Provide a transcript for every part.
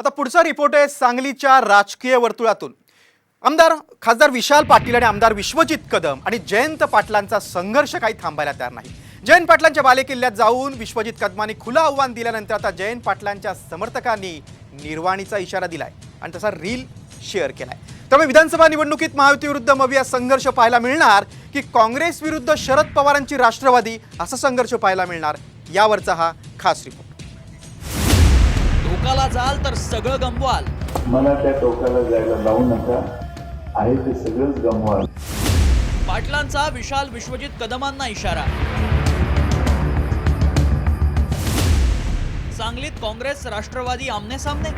आता पुढचा रिपोर्ट आहे सांगलीच्या राजकीय वर्तुळातून. आमदार खासदार विशाल पाटील आणि आमदार विश्वजित कदम आणि जयंत पाटलांचा संघर्ष काही थांबायला तयार नाही. जयंत पाटलांच्या बालेकिल्ल्यात जाऊन विश्वजित कदमांनी खुलं आव्हान दिल्यानंतर आता जयंत पाटलांच्या समर्थकांनी निर्वाणीचा इशारा दिलाय आणि तसा रील शेअर केलाय. त्यामुळे विधानसभा निवडणुकीत महायुती विरुद्ध मविया संघर्ष पाहायला मिळणार की काँग्रेस विरुद्ध शरद पवारांची राष्ट्रवादी असा संघर्ष पाहायला मिळणार यावरचा हा खास रिपोर्ट टोकाला जाल तर सगळं गमवाल. मला त्या टोकाला जायला लावू नका. आहे ते सगळंच गमवाल. पाटलांचा विशाल विश्वजित कदमांना इशारा. सांगलीत काँग्रेस राष्ट्रवादी आमने सामने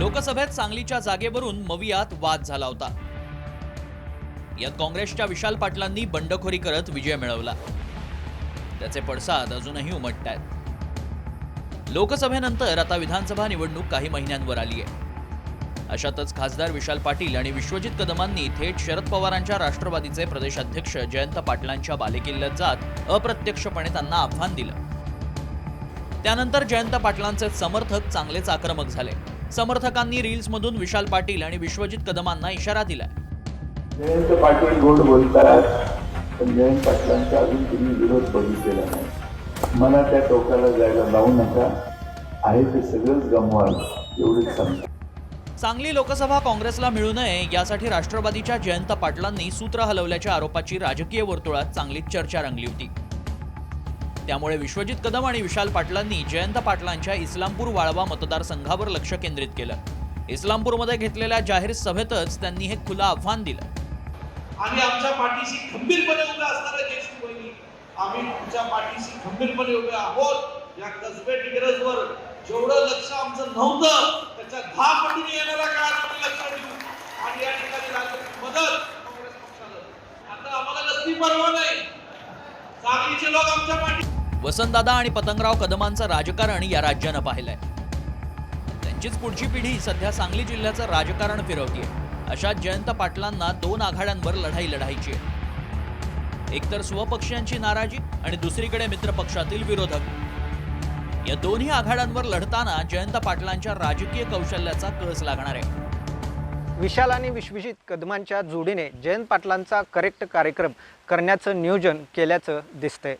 लोकसभेत सांगलीच्या जागेवरून मवियात वाद झाला होता. यात काँग्रेसच्या विशाल पाटलांनी बंडखोरी करत विजय मिळवला. त्याचे पडसाद अजूनही उमटत आहेत लोकसभेनंतर आता विधानसभा निवडणूक काही महिन्यांवर आली आहे अशातच खासदार विशाल पाटील आणि विश्वजित कदमांनी थेट शरद पवारांच्या राष्ट्रवादीचे प्रदेशाध्यक्ष जयंत पाटलांच्या बालेकिल्ल्यात जात अप्रत्यक्षपणे त्यांना आव्हान दिलं. त्यानंतर जयंत पाटलांचे समर्थक चांगलेच आक्रमक झाले. समर्थकांनी रील्समधून विशाल पाटील आणि विश्वजित कदमांना इशारा दिलाय. जयंत पाटील गोड बोलतात पण जयंत पाटलांचा अजून तुम्ही विरोध बघितलेला नाही. मला त्या टोकाला जायला लावू नका. आहे ते सगळंच गमवाल एवढंच सांगतो. सांगली लोकसभा काँग्रेसला मिळू नये यासाठी राष्ट्रवादीच्या जयंत पाटलांनी सूत्र हलवल्याच्या आरोपाची राजकीय वर्तुळात चांगलीच चर्चा रंगली होती. त्यामुळे विश्वजित कदम आणि विशाल पाटलांनी जयंत पाटलांच्या इस्लामपूर वाळवा मतदारसंघावर लक्ष केंद्रित केलं. इस्लामपूरमध्ये घेतलेल्या जाहीर सभेतच त्यांनी हे खुलं आव्हान दिलं. आणि आमच्या पाठीशी खंबीरपणे उभ्या असणाऱ्या ज्येष्ठ बहिणी आम्ही तुमच्या पाठीशी खंबीरपणे उभे आहोत. या कसबे डिग्रजवर जेवढं लक्ष आमचं नव्हतं त्याच्या दहा पटीने येणाऱ्या काळात आम्ही लक्ष देऊ. आणि या ठिकाणी राजकीय मदत काँग्रेस पक्षाला आता आम्हाला नसती परवा नाही. सांगलीचे लोक आमच्या पाठी वसंतदादा आणि पतंगराव कदमांचं राजकारण या राज्यानं पाहिलंय. त्यांचीच पुढची पिढी सध्या सांगली जिल्ह्याचं राजकारण फिरवतीये. अशा जयंत पाटलांना दोन आघाड्यांवर लढाई लढायची आहे. एकतर स्वपक्षीयांची नाराजी आणि दुसरीकडे मित्रपक्षातील विरोधक. या दोन्ही आघाड्यांवर लढताना जयंत पाटलांच्या राजकीय कौशल्याचा कस लागणार आहे? विशाल आणि विश्वजित कदमांच्या जोडीने जयंत पाटलांचा करेक्ट कार्यक्रम करण्याचं नियोजन केल्याचं दिसतंय.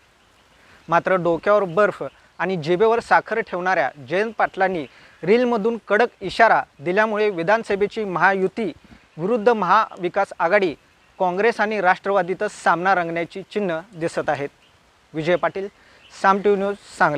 मात्र डोक्यावर बर्फ आणि जेबेवर साखर ठेवणाऱ्या जयंत पाटलांनी रीलमधून कडक इशारा दिल्यामुळे विधानसभेची महायुती विरुद्ध महाविकास आघाडी काँग्रेस आणि राष्ट्रवादीतच सामना रंगण्याची चिन्ह दिसत आहेत. Vijay Patil Saam TV news Sangli.